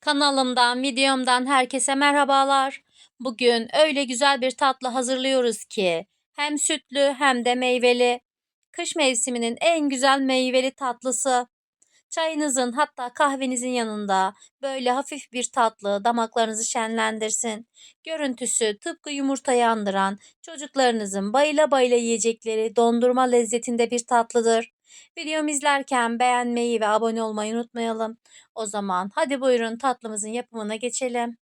Kanalımdan, videomdan herkese merhabalar. Bugün öyle güzel bir tatlı hazırlıyoruz ki hem sütlü hem de meyveli. Kış mevsiminin en güzel meyveli tatlısı. Çayınızın hatta kahvenizin yanında böyle hafif bir tatlı damaklarınızı şenlendirsin. Görüntüsü tıpkı yumurtayı andıran çocuklarınızın bayıla bayıla yiyecekleri dondurma lezzetinde bir tatlıdır. Videomu izlerken beğenmeyi ve abone olmayı unutmayalım. O zaman hadi buyurun tatlımızın yapımına geçelim.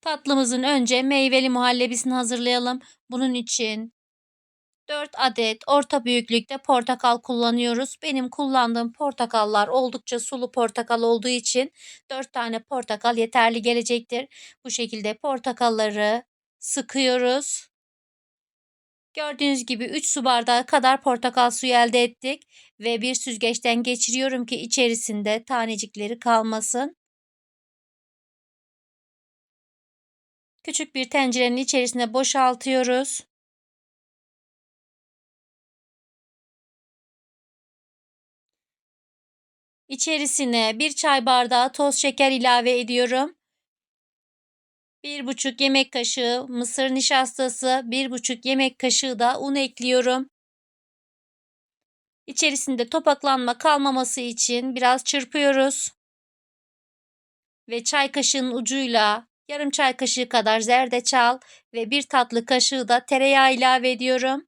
Tatlımızın önce meyveli muhallebisini hazırlayalım. Bunun için 4 adet orta büyüklükte portakal kullanıyoruz. Benim kullandığım portakallar oldukça sulu portakal olduğu için 4 tane portakal yeterli gelecektir. Bu şekilde portakalları sıkıyoruz. Gördüğünüz gibi 3 su bardağı kadar portakal suyu elde ettik ve bir süzgeçten geçiriyorum ki içerisinde tanecikleri kalmasın. Küçük bir tencerenin içerisine boşaltıyoruz. İçerisine bir çay bardağı toz şeker ilave ediyorum. 1,5 yemek kaşığı mısır nişastası, 1,5 yemek kaşığı da un ekliyorum. İçerisinde topaklanma kalmaması için biraz çırpıyoruz. Ve çay kaşığının ucuyla yarım çay kaşığı kadar zerdeçal ve bir tatlı kaşığı da tereyağı ilave ediyorum.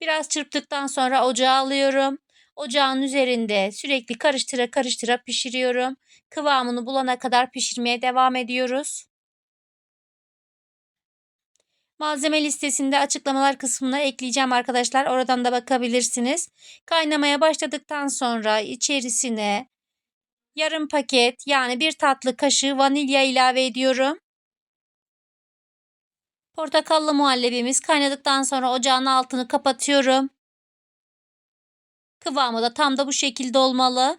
Biraz çırptıktan sonra ocağa alıyorum. Ocağın üzerinde sürekli karıştıra karıştıra pişiriyorum. Kıvamını bulana kadar pişirmeye devam ediyoruz. Malzeme listesinde açıklamalar kısmına ekleyeceğim arkadaşlar. Oradan da bakabilirsiniz. Kaynamaya başladıktan sonra içerisine yarım paket yani bir tatlı kaşığı vanilya ilave ediyorum. Portakallı muhallebimiz kaynadıktan sonra ocağın altını kapatıyorum. Kıvamı da tam da bu şekilde olmalı.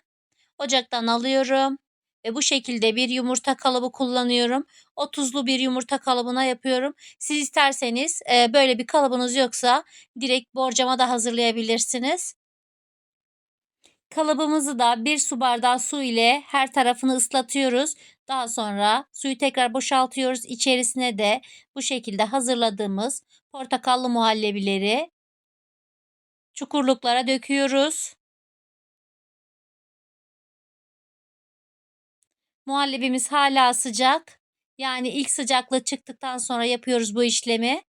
Ocaktan alıyorum ve bu şekilde bir yumurta kalıbı kullanıyorum. O tuzlu bir yumurta kalıbına yapıyorum. Siz isterseniz e, böyle bir kalıbınız yoksa direkt borcama da hazırlayabilirsiniz. Kalıbımızı da bir su bardağı su ile her tarafını ıslatıyoruz. Daha sonra suyu tekrar boşaltıyoruz. İçerisine de bu şekilde hazırladığımız portakallı muhallebileri çukurluklara döküyoruz. Muhallebimiz hala sıcak. Yani ilk sıcaklığı çıktıktan sonra yapıyoruz bu işlemi.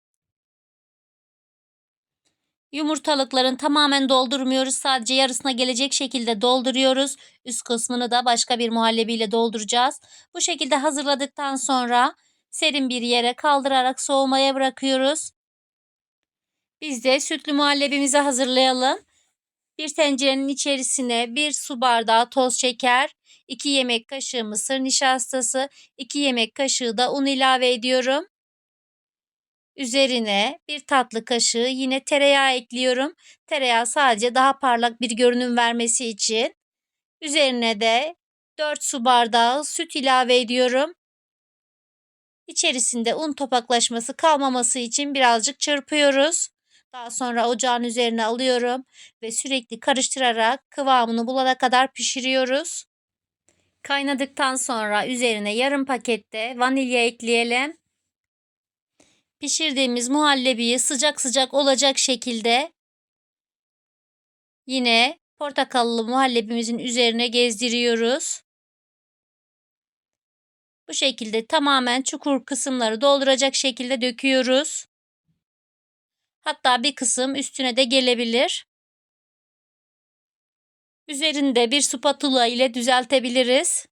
Yumurtalıkların tamamen doldurmuyoruz. Sadece yarısına gelecek şekilde dolduruyoruz. Üst kısmını da başka bir muhallebiyle dolduracağız. Bu şekilde hazırladıktan sonra serin bir yere kaldırarak soğumaya bırakıyoruz. Biz de sütlü muhallebimizi hazırlayalım. Bir tencerenin içerisine bir su bardağı toz şeker, 2 yemek kaşığı mısır nişastası, 2 yemek kaşığı da un ilave ediyorum. Üzerine bir tatlı kaşığı yine tereyağı ekliyorum. Tereyağı sadece daha parlak bir görünüm vermesi için. Üzerine de 4 su bardağı süt ilave ediyorum. İçerisinde un topaklaşması kalmaması için birazcık çırpıyoruz. Daha sonra ocağın üzerine alıyorum ve sürekli karıştırarak kıvamını bulana kadar pişiriyoruz. Kaynadıktan sonra üzerine yarım pakette vanilya ekleyelim. Pişirdiğimiz muhallebiyi sıcak sıcak olacak şekilde yine portakallı muhallebimizin üzerine gezdiriyoruz. Bu şekilde tamamen çukur kısımları dolduracak şekilde döküyoruz. Hatta bir kısım üstüne de gelebilir. Üzerinde bir spatula ile düzeltebiliriz.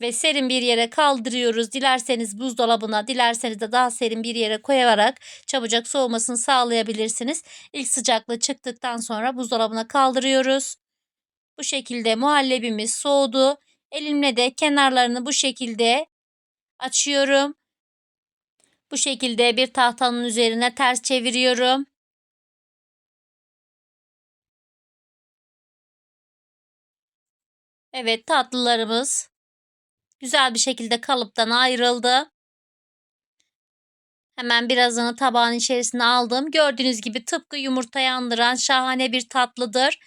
Ve serin bir yere kaldırıyoruz. Dilerseniz buzdolabına, dilerseniz de daha serin bir yere koyarak çabucak soğumasını sağlayabilirsiniz. İlk sıcaklığı çıktıktan sonra buzdolabına kaldırıyoruz. Bu şekilde muhallebimiz soğudu. Elimle de kenarlarını bu şekilde açıyorum. Bu şekilde bir tahtanın üzerine ters çeviriyorum. Evet tatlılarımız güzel bir şekilde kalıptan ayrıldı. Hemen birazını tabağın içerisine aldım. Gördüğünüz gibi tıpkı yumurtayı andıran şahane bir tatlıdır.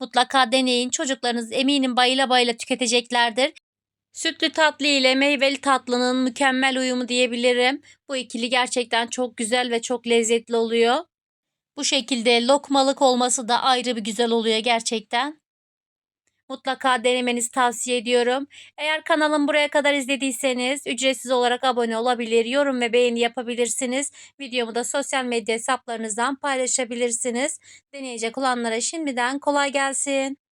Mutlaka deneyin. Çocuklarınız eminim bayıla bayıla tüketeceklerdir. Sütlü tatlı ile meyveli tatlının mükemmel uyumu diyebilirim. Bu ikili gerçekten çok güzel ve çok lezzetli oluyor. Bu şekilde lokmalık olması da ayrı bir güzel oluyor gerçekten. Mutlaka denemenizi tavsiye ediyorum. Eğer kanalım buraya kadar izlediyseniz ücretsiz olarak abone olabilir, yorum ve beğeni yapabilirsiniz. Videomu da sosyal medya hesaplarınızdan paylaşabilirsiniz. Deneyecek olanlara şimdiden kolay gelsin.